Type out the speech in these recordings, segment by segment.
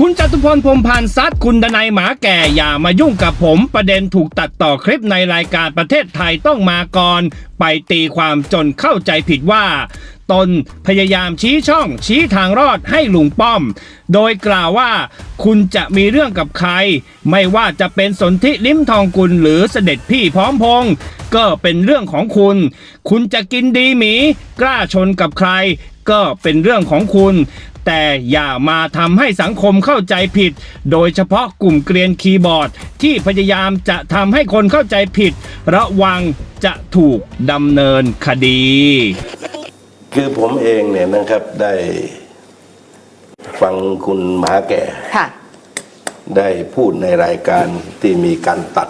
คุณจตุพรพรมพันธ์ซัดคุณดนัยหมาแก่อย่ามายุ่งกับผม ประเด็นถูกตัดต่อคลิปในรายการประเทศไทยต้องมาก่อน ไปตีความจนเข้าใจผิดว่า ตนพยายามชี้ช่องชี้ทางรอดให้ลุงป้อม โดยกล่าวว่า คุณจะมีเรื่องกับใคร ไม่ว่าจะเป็นสนธิลิ้มทองกุลหรือเสด็จพี่พร้อมพงษ์ก็เป็นเรื่องของคุณ คุณจะกินดีหมี กล้าชนกับใครก็เป็นเรื่องของคุณ แต่อย่ามาทำให้สังคมเข้าใจผิด โดยเฉพาะกลุ่มเกรียนคีย์บอร์ด ที่พยายามจะทำให้คนเข้าใจผิด ระวังจะถูกดำเนินคดี คือผมเองเนี่ยนะครับได้ฟังคุณหมาแก่ ค่ะ ได้พูดในรายการที่มีการตัด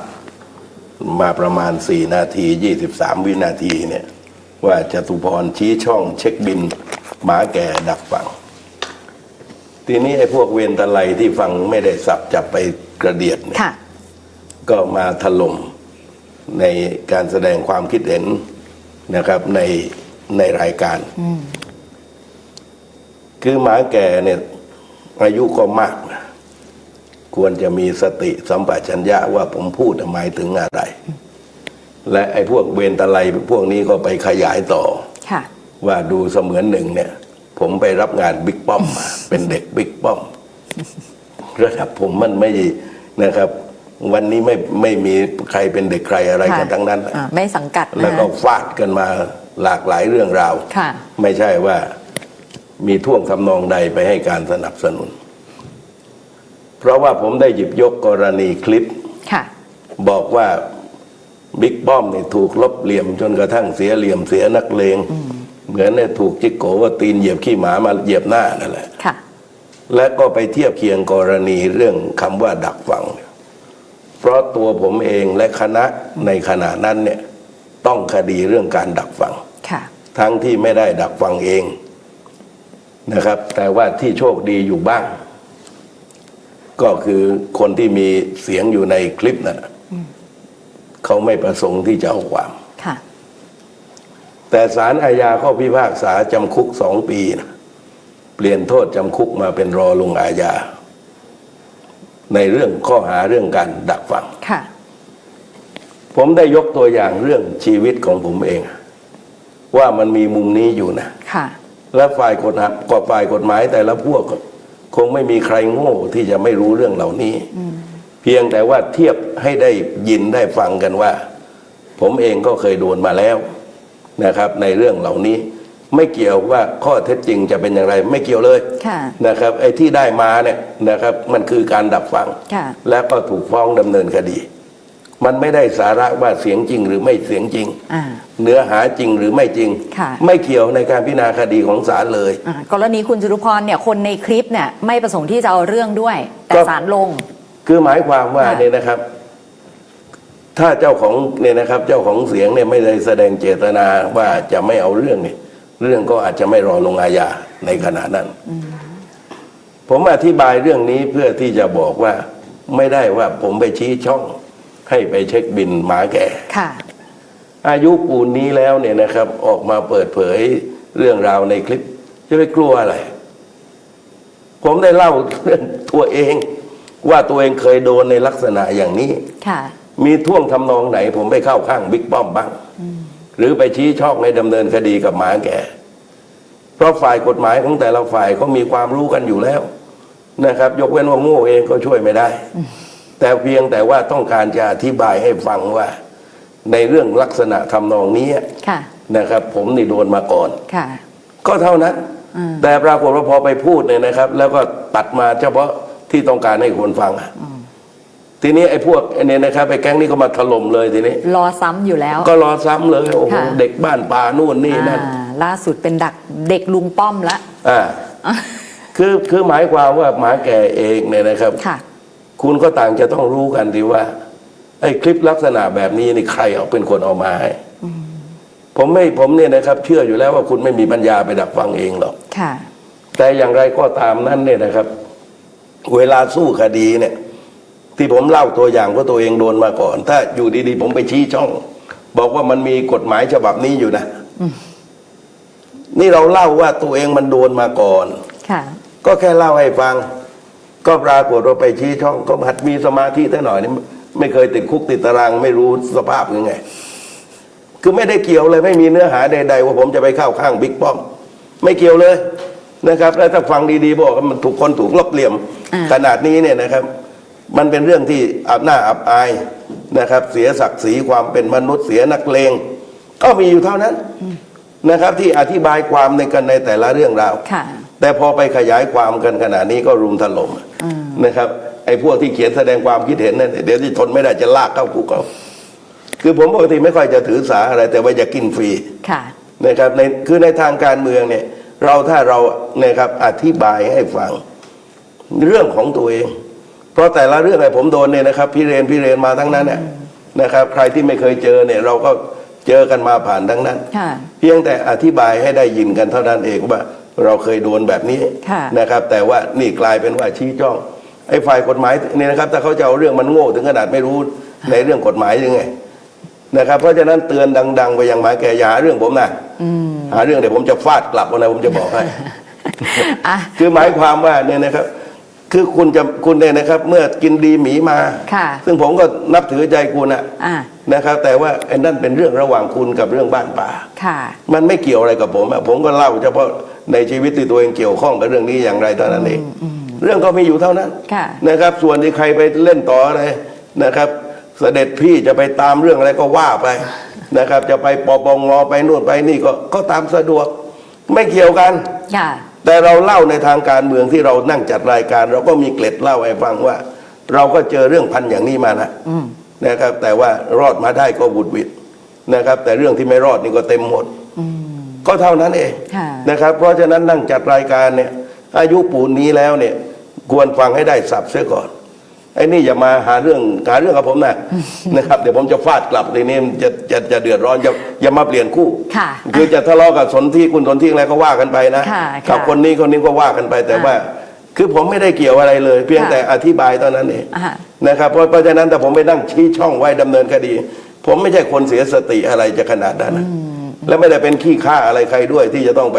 มาประมาณ 4 นาที 23 วินาทีเนี่ย ว่าจตุพรชี้ช่องเช็คบิน หมาแก่ดักฟัง ทีนี้ไอ้พวกเวรตะไลที่ฟังไม่ได้สับจับไปกระเดียดเนี่ยค่ะ ก็มาถล่มในการแสดงความคิดเห็นนะครับในในรายการคือหมาแก่เนี่ยอายุก็มากนะควรจะมีสติสัมปชัญญะว่าผมพูดหมายถึงอะไร และไอ้พวกเวรตะไลพวกนี้ก็ไปขยายต่อ ค่ะ ว่าดูเสมือนหนึ่งเนี่ย ผมไปรับงานบิ๊กป้อมมา เป็นเด็กบิ๊กป้อมระดับผมมันไม่นะครับ วันนี้ไม่ไม่มีใครเป็นเด็กใครอะไรกันค่ะทั้งนั้นอ่าไม่สังกัดแล้วนะก็ฟาดกันมาหลากหลายเรื่องราวค่ะไม่ใช่ว่ามีท่วงทำนองใดไปให้การสนับสนุน เพราะว่าผมได้หยิบยกกรณีคลิปค่ะบอกว่าบิ๊กป้อมเนี่ยถูกลบเหลี่ยมจนกระทั่งเสียเหลี่ยมเสียนักเลง เหมือนเนี่ยถูกจิกโกว่าตีนเหยียบขี้หมามาเหยียบหน้านั่นแหละค่ะและก็ไปเทียบเคียงกรณีเรื่องคำว่าดักฟัง เพราะตัวผมเองและคณะในขณะนั้นเนี่ยต้องคดีเรื่องการดักฟังค่ะทั้งที่ไม่ได้ดักฟังเองนะครับ แต่ว่าที่โชคดีอยู่บ้าง ก็คือคนที่มีเสียงอยู่ในคลิปนั้นน่ะเขาไม่ประสงค์ที่จะเอาความค่ะ แต่ศาลอาญาก็พิพากษาจำคุกสองปีนะเปลี่ยนโทษจำคุกมาเป็นรอลงอาญา ในเรื่องข้อหาเรื่องการดักฟังค่ะ ผมได้ยกตัวอย่างเรื่องชีวิตของผมเอง ว่ามันมีมุมนี้อยู่นะค่ะและฝ่ายกฎหมายกฎฝ่ายกฎหมายแต่ละพวกก็คงไม่มีใครโง่ที่จะไม่รู้เรื่องเหล่านี้ เพียงแต่ว่าเทียบให้ได้ยินได้ฟังกันว่า ผมเองก็เคยโดนมาแล้ว นะครับในเรื่องเหล่านี้ไม่เกี่ยวว่าข้อเท็จจริงจะเป็นอย่างไร ไม่เกี่ยวเลยค่ะนะครับไอ้ที่ได้มาเนี่ยนะครับมันคือการดับฟังค่ะแล้วก็ถูกฟ้องดำเนินคดี มันไม่ได้สาระว่าเสียงจริงหรือไม่เสียงจริงอ่าเนื้อหาจริงหรือไม่จริงค่ะไม่เกี่ยวในการพิจารณาคดีของศาลเลยอ่ากรณีคุณจตุพรเนี่ยคนในคลิปเนี่ยไม่ประสงค์ที่จะเอาเรื่องด้วย แต่ก็ศาลลง คือหมายความว่าค่ะเนี่ยนะครับ ถ้าเจ้าของเนี่ยนะครับเจ้าของเสียงเนี่ยไม่ได้แสดงเจตนาว่าจะไม่เอาเรื่องเนี่ยเรื่องก็อาจจะไม่รอลงอาญาในขณะนั้น ผมอธิบายเรื่องนี้เพื่อที่จะบอกว่าไม่ได้ว่าผมไปชี้ช่องให้ไปเช็คบินหมาแก่ค่ะอายุปูนนี้แล้วเนี่ยนะครับ ออกมาเปิดเผยเรื่องราวในคลิป จะไปกลัวอะไร ผมได้เล่าเรื่องตัวเอง ว่าตัวเองเคยโดนในลักษณะอย่างนี้ค่ะ มีท่วงทำนองไหน ผมไปเข้าข้างบิ๊กป้อมบ้าง หรือไปชี้ช่องในดำเนินคดีกับหมาแก่ เพราะฝ่ายกฎหมายของแต่ละฝ่ายเขามีความรู้กันอยู่แล้วนะครับ ยกเว้นว่าโง่เองก็ช่วยไม่ได้ แต่เพียงแต่ว่าต้องการจะอธิบายให้ฟังว่า ในเรื่องลักษณะทำนองนี้ค่ะนะครับ ผมนี่โดนมาก่อนค่ะก็เท่านั้นอืมแต่ปรากฏว่าพอไปพูดเนี่ยนะครับ แล้วก็ตัดมาเฉพาะที่ต้องการให้คนฟังอะ ทีนี้ไอ้พวกไอ้เนี่ยนะครับไอ้แก๊งนี้ก็มาถล่มเลยทีนี้ รอซ้ำอยู่แล้ว ก็รอซ้ำเลยโอ้โหค่ะ เด็กบ้านป่านู่นนี่นั่นอ่าล่าสุดเป็นดักเด็กลุงป้อมละ อ่าคือคือหมายความว่าหมาแก่เองเนี่ยนะครับ ค่ะ คุณก็ต่างจะต้องรู้กันดีว่า ไอ้คลิปลักษณะแบบนี้นี่ใครเอาเป็นคนเอามาให้ผมไม่ผมเนี่ยนะครับ เชื่ออยู่แล้วว่าคุณไม่มีปัญญาไปดักฟังเองหรอก ค่ะ แต่อย่างไรก็ตามนั้นเนี่ยนะครับ เวลาสู้คดีเนี่ย ที่ผมเล่าตัวอย่างเพราะตัวเองโดนมาก่อน ถ้าอยู่ดีๆ ผมไปชี้ช่อง บอกว่ามันมีกฎหมายฉบับนี้อยู่นะนี่เราเล่าว่าตัวเองมันโดนมาก่อนค่ะก็แค่เล่าให้ฟัง ก็ปรากฏว่าไปชี้ช่อง ก็หัดมีสมาธิตั้งหน่อยนี่ไม่เคยติดคุกติดตาราง ไม่รู้สภาพยังไง คือไม่ได้เกี่ยวเลย ไม่มีเนื้อหาใด ๆ ว่าผมจะไปเข้าข้างบิ๊กป้อม ไม่เกี่ยวเลยนะครับ แล้วถ้าฟังดีๆบอกว่ามันถูกคนถูกลบเหลี่ยมอ่าขนาดนี้เนี่ยนะครับ มันเป็นเรื่องที่อับหน้าอับอายนะครับ เสียศักดิ์ศรีความเป็นมนุษย์เสียนักเลงก็มีอยู่เท่านั้นนะครับ ที่อธิบายความในกันในแต่ละเรื่องราวค่ะแต่พอไปขยายความกันขนาดนี้ก็รุมถล่มนะครับไอ้พวกที่เขียนแสดงความคิดเห็นนั่นเดี๋ยวที่ทนไม่ได้จะลากเข้าคุกเขาคือผมปกติไม่ค่อยจะถือสาอะไร แต่ว่าจะกินฟรีค่ะนะครับในคือในทางการเมืองเนี่ย เราถ้าเรานะครับอธิบายให้ฟังเรื่องของตัวเอง เพราะแต่ละเรื่องไอ้ผมโดนเนี่ยนะครับ พี่เรนพี่เรนมาทั้งนั้นเนี่ยนะครับ ใครที่ไม่เคยเจอเนี่ย เราก็เจอกันมาผ่านทั้งนั้นค่ะเพียงแต่อธิบายให้ได้ยินกันเท่านั้นเองว่าเราเคยโดนแบบนี้ค่ะนะครับ แต่ว่านี่กลายเป็นว่าชี้จ้องไอ้ฝ่ายกฎหมายเนี่ยนะครับถ้าเขาจะเอาเรื่องมันโง่ถึงขนาดไม่รู้ในเรื่องกฎหมายยังไงนะครับเพราะฉะนั้นเตือนดัง ๆ ไปยังหมาแก่อย่าหาเรื่องผมนะหาเรื่องเดี๋ยวผมจะฟาดกลับเอานะผมจะบอกให้อะคือหมายความว่าเนี่ยนะครับ คือคุณจะคุณเนี่ยนะครับ เมื่อกินดีหมีมา ค่ะซึ่งผมก็นับถือใจคุณนะอะนะครับ แต่ว่าไอ้นั่นเป็นเรื่องระหว่างคุณกับเรื่องบ้านป่า ค่ะ มันไม่เกี่ยวอะไรกับผมอะผมก็เล่าเฉพาะในชีวิตที่ตัวเองเกี่ยวข้องกับเรื่องนี้อย่างไรเท่านั้นเองเรื่องก็มีอยู่เท่านั้นค่ะ นะครับ ส่วนที่ใครไปเล่นต่ออะไรนะครับ เสด็จพี่จะไปตามเรื่องอะไรก็ว่าไปนะครับ จะไปปปงไปนู่นไปนี่ก็ก็ตามสะดวก ไม่เกี่ยวกัน ค่ะ แต่เราเล่าในทางการเมืองที่เรานั่งจัดรายการ เราก็มีเกล็ดเล่าให้ฟังว่า เราก็เจอเรื่องพันอย่างนี้มานะนะครับ แต่ว่ารอดมาได้ก็บุดหวิดนะครับ แต่เรื่องที่ไม่รอดนี่ก็เต็มหมดก็เท่านั้นเองค่ะนะครับ เพราะฉะนั้นนั่งจัดรายการเนี่ย อายุปูนนี้แล้วเนี่ย ควรฟังให้ได้สับเสียก่อน ไอ้นี่อย่ามาหาเรื่องหาเรื่องกับผมนะนะครับเดี๋ยวผมจะฟาดกลับทีนี้มันจะจะจะเดือดร้อนจะอย่ามาเปลี่ยนคู่ค่ะคือจะทะเลาะกับสนที่คุณสนที่อะไรก็ว่ากันไปนะค่ะกับค่ะคนนี้คนนี้ก็ว่ากันไปแต่อ่าว่า คือผมไม่ได้เกี่ยวอะไรเลย เพียงค่ะแต่อธิบายเท่านั้นเอง อ่า นะครับเพราะเพราะฉะนั้นแต่ผมไปนั่งชี้ช่องไว้ดำเนินคดี ผมไม่ใช่คนเสียสติอะไรจะขนาดนั้นนะและไม่ได้เป็นขี้ข้าอะไรใครด้วยที่จะต้องไป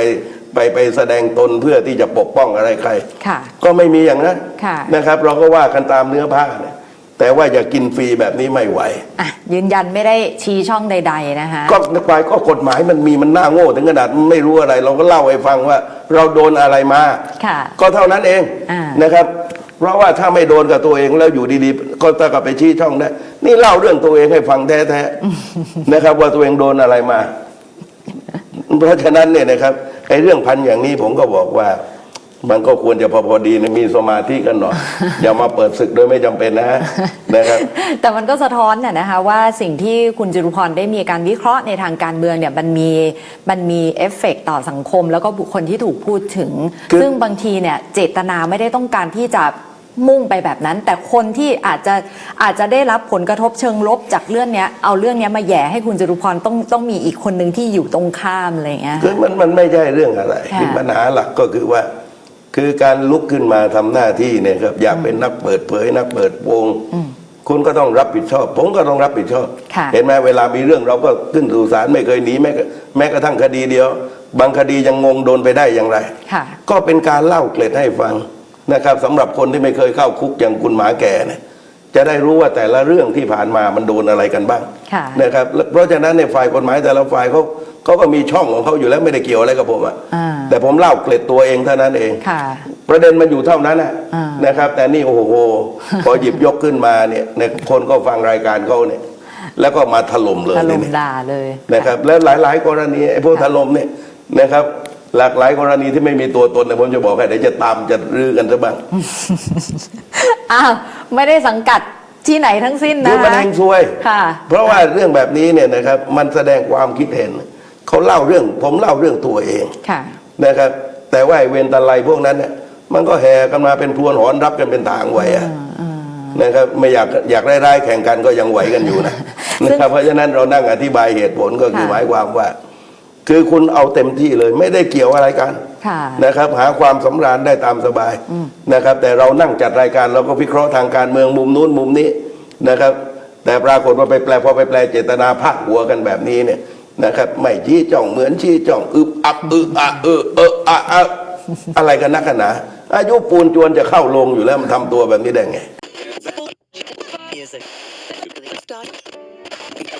ไปไปแสดงตนเพื่อที่จะปกป้องอะไรใคร ค่ะ ก็ไม่มีอย่างนั้นค่ะ นะครับ เราก็ว่ากันตามเนื้อผ้าเนี่ยแต่ว่าอย่ากินฟรีแบบนี้ไม่ไหว อะยืนยันไม่ได้ชี้ช่องใด ๆ นะคะ ก็กลายก็กฎหมายมันมีมันน่าโง่ ถึงขนาดไม่รู้อะไร เราก็เล่าให้ฟังว่า เราโดนอะไรมา ค่ะก็เท่านั้นเองอ่าน นะครับ เพราะว่าถ้าไม่โดนกับตัวเองแล้วอยู่ดีๆ ก็ต้องกลับไปชี้ช่องได้นี่เล่าเรื่องตัวเองให้ฟังแท้ๆนะครับ ว่าตัวเองโดนอะไรมา เพราะฉะนั้นเนี่ยนะครับ ไอ้เรื่องพันอย่างนี้ผมก็บอกว่า มันก็ควรจะพอพอดีนะมีสมาธิกันหน่อย อย่ามาเปิดศึกโดยไม่จำเป็นนะฮะนะครับ แต่มันก็สะท้อนน่ะนะคะว่าสิ่งที่คุณจิรุพรได้มีการวิเคราะห์ในทางการเมืองเนี่ยมันมีมันมีเอฟเฟกต์ต่อสังคม แล้วก็บุคคลที่ถูกพูดถึงคือซึ่งบางทีเนี่ยเจตนาไม่ได้ต้องการที่จะ มุ่งไปแบบนั้น แต่คนที่อาจจะอาจจะได้รับผลกระทบเชิงลบจากเรื่องเนี้ยเอาเรื่องเนี้ยมาแหย่ให้คุณจรุพรต้องต้องมีอีกคนหนึ่งที่อยู่ตรงข้ามอะไรอย่างเงี้ยคือมันมันไม่ใช่เรื่องอะไรค่ะคือปัญหาหลักก็คือว่า คือการลุกขึ้นมาทำหน้าที่เนี่ยครับอยากเป็นนักเปิดเผยนักเปิดวงคุณก็ต้องรับผิดชอบ ผมก็ต้องรับผิดชอบค่ะเห็นไหมเวลามีเรื่องเราก็ขึ้นสู่ศาลไม่เคยหนีแม้กระแม้กระทั่งคดีเดียว บางคดียังงงโดนไปได้อย่างไรค่ะก็เป็นการเล่าเกล็ดให้ฟัง นะครับสำหรับคนที่ไม่เคยเข้าคุกอย่างคุณหมาแก่เนี่ยจะได้รู้ว่าแต่ละเรื่องที่ผ่านมามันโดนอะไรกันบ้างค่ะ นะครับแล้วเพราะฉะนั้นในฝ่ายกฎหมายแต่ละฝ่ายเขาเขาก็มีช่องของเขาอยู่แล้วไม่ได้เกี่ยวอะไรกับผมอะอ่า แต่ผมเล่าเกล็ดตัวเองเท่านั้นเอง ค่ะ ประเด็นมันอยู่เท่านั้นนะอ่านะครับแต่นี่โอ้โห พอหยิบยกขึ้นมาเนี่ยเนี่ยคนก็ฟังรายการเขาเนี่ย แล้วก็มาถล่มเลยถล่มเนี่ยด่าเลย นะครับ แล้วหลาย ๆ กรณีไอ้พวกถล่มเนี่ยนะครับ หลากหลายกรณีที่ไม่มีตัวตนเนี่ยผมจะบอกให้เดี๋ยวจะตามจะรื้อกันซะบ้างอ้าวไม่ได้สังกัดที่ไหนทั้งสิ้นคืนะอมันคะแห่งซวย ค่ะ เพราะว่าเรื่องแบบนี้เนี่ยนะครับมันแสดงความคิดเห็นเขาเล่าเรื่อง ผมเล่าเรื่องตัวเองค่ะนะครับ แต่ว่าไอ้เวรตะไลพวกนั้นเนี่ยมันก็แห่กันมาเป็นพรวนหอนรับกันเป็นทางไหวอะนะครับไม่อยากอยากร้ายๆแข่งกันก็ยังไหวกันอยู่นะซึ่งนะครับเพราะฉะนั้นเรานั่งอธิบายเหตุผลก็คือค่ะหมายความว่า คือคุณเอาเต็มที่เลย ไม่ได้เกี่ยวอะไรกันค่ะนะครับ หาความสำราญได้ตามสบายนะครับ แต่เรานั่งจัดรายการเราก็วิเคราะห์ทางการเมืองมุมนู้นมุมนี้นะครับ แต่ปรากฏว่าไปแปลพอไปแปลเจตนาพาดหัวกันแบบนี้เนี่ยนะครับไม่ชี้จ่องเหมือนชี้จ่องอึบอับอึบอะเออเอออะอะอะไรกันนักกันหนาอายุปูนจวนจะเข้าลงอยู่แล้วมันทำตัวแบบนี้ได้ไง